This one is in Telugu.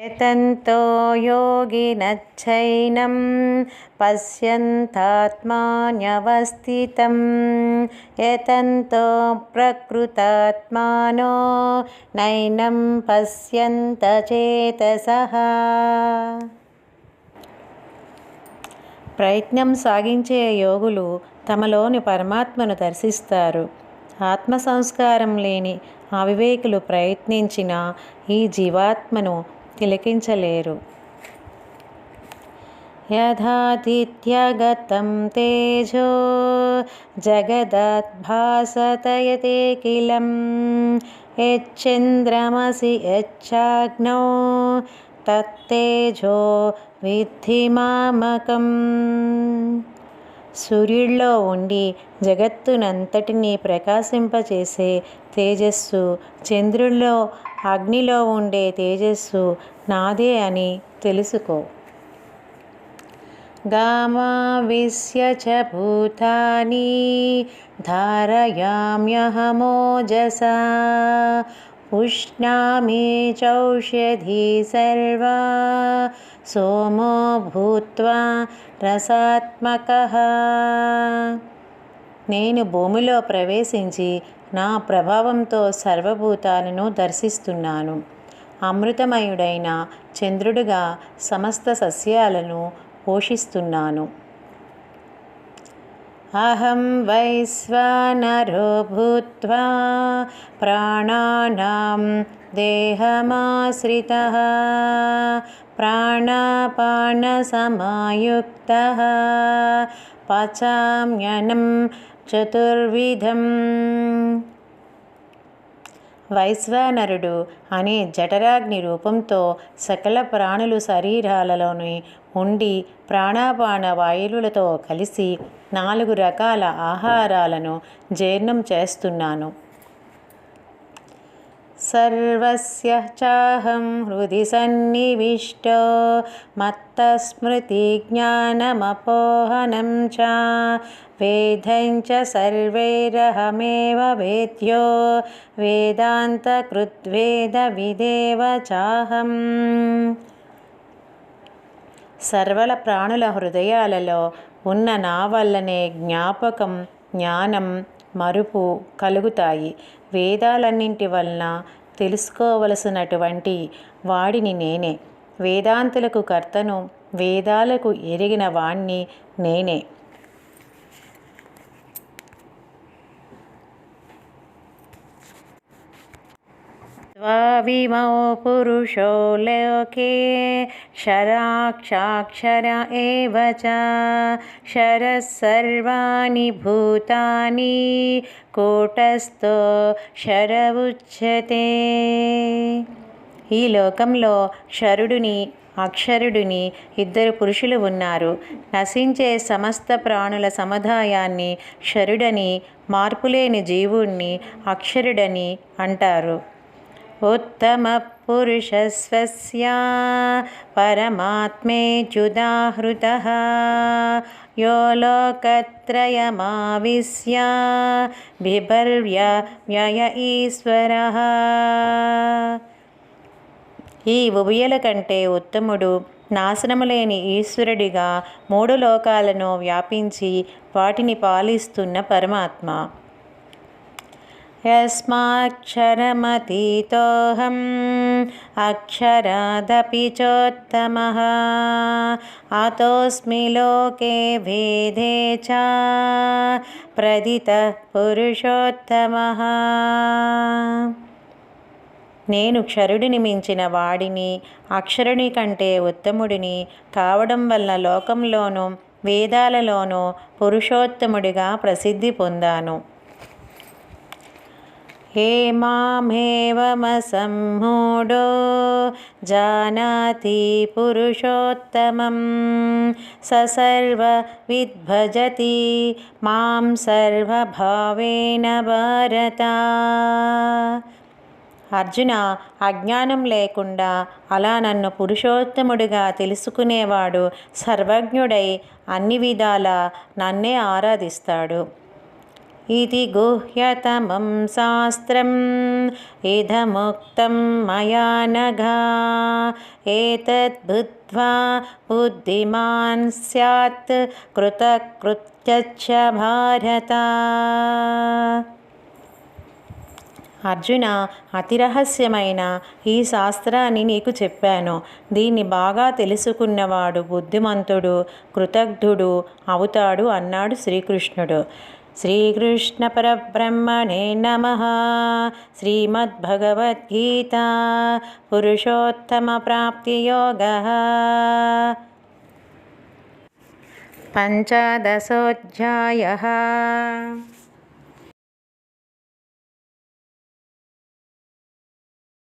यतन्तो योगिनच्छैनं पश्यन्तात्मान्यवस्थितं यतन्तो प्रकृतात्मानो नैनं पश्यन्त చేతసః ప్రయత్నం సాగించే యోగులు తమలోని పరమాత్మను దర్శిస్తారు ఆత్మ సంస్కారం లేని అవివేకులు ప్రయత్నించిన ఈ జీవాత్మను తిలకించలేరు. యథాతిథ్యగతం తేజో జగదద్భాసతయతే కిలం. యచ్చంద్రమసి యచ్చాగ్నౌ తత్తేజో విద్ధి మామకం. సూర్యుడిలో ఉండి జగత్తునంతటినీ ప్రకాశింపచేసే తేజస్సు చంద్రుల్లో అగ్నిలో ఉండే తేజస్సు నాదే అని తెలుసుకో. గామావిశ్య చ భూతాని ధారయామ్యహమోజసా. పుష్ణామి చౌషధీ सर्वा సోమో భూత్వా రసాత్మక నేను భూమిలో ప్రవేశించి నా ప్రభావంతో సర్వభూతాలను దర్శిస్తున్నాను. అమృతమయుడైన చంద్రుడిగా సమస్త సస్యాలను పోషిస్తున్నాను. అహం వైశ్వానరో భూత్వా ప్రాణానాం దేహమాశ్రిత ప్రాణాపానసమాయుక్త పచామ్యనం చతుర్విధం వైశ్వానరుడు అనే జఠరాగ్ని రూపంతో సకల ప్రాణులు శరీరాలలోని ఉండి ప్రాణాపాన వాయువులతో కలిసి నాలుగు రకాల ఆహారాలను జీర్ణం చేస్తున్నాను. సర్వస్య చాహం హృది సన్నివిష్టో మత్తస్మృతి జ్ఞానమపోహనం చ వేదం చ సర్వైరహమేవ వేద్యో వేదాంతకృద్వేద విదేవ చాహం. సర్వల ప్రాణుల హృదయాలలో ఉన్న నా వల్లనే జ్ఞాపకం జ్ఞానం మరుపు కలుగుతాయి. వేదాలన్నింటి వలన తెలుసుకోవలసినటువంటి వాడిని నేనే. వేదాంతులకు కర్తను వేదాలకు ఎరిగిన వాణ్ణి నేనే. स्वाविमौ पुरुषो लोके शराक्षाक्षर एव च शरः सर्वाणि भूतानि కూటస్థో శర ఉచ్యతే ఈ లోకంలో శరుడుని అక్షరుడిని ఇద్దరు పురుషులు ఉన్నారు నశించే సమస్త ప్రాణుల సముదాయాన్ని శరుడని మార్పులేని జీవుణ్ణి అక్షరుడని అంటారు ఉత్తమ పురుషస్వస్యా పరమాత్మేత్యుదాహృత యో లోకత్రయమావిశ్య బిభర్య వ్యయ ఈశ్వర ఈ ఉభయల కంటే ఉత్తముడు నాశనము లేని ఈశ్వరుడిగా మూడు లోకాలను వ్యాపించి వాటిని పాలిస్తున్న పరమాత్మ. యస్మాక్షరమతీతోహం అక్షరాదపి చోత్తమः అతోస్మి లోకే వేదే చ ప్రదిత పురుషోత్తమ. నేను క్షరుడిని మించిన వాడిని అక్షరుని కంటే ఉత్తముడిని కావడం వల్ల లోకంలోనూ వేదాలలోనూ పురుషోత్తముడిగా ప్రసిద్ధి పొందాను. हेमामेवमसम्मूढो जानाति पुरुषोत्तमं स सर्वविद्भजति मां सर्वभावेन భారత అర్జున అజ్ఞానం లేకుండా అలా నన్ను పురుషోత్తముడిగా తెలుసుకునేవాడు సర్వజ్ఞుడై అన్ని విధాల నన్నే ఆరాధిస్తాడు ఇది గుహ్యతమం శాస్త్రం ఇదముక్తం మయా నఘా ఏతద్బుద్ధ్వా బుద్ధిమాన్ స్యాత్ కృతకృత్యచ్చ భారత అర్జున అతి రహస్యమైన ఈ శాస్త్రాన్ని నీకు చెప్పాను. దీన్ని బాగా తెలుసుకున్నవాడు బుద్ధిమంతుడు కృతజ్ఞుడు అవుతాడు అన్నాడు శ్రీకృష్ణుడు. श्रीकृष्णपरब्रह्मणे नमः। श्रीमद्भगवद्गीता पुरुषोत्तमप्राप्तियोगः। पञ्चदशोऽध्यायः।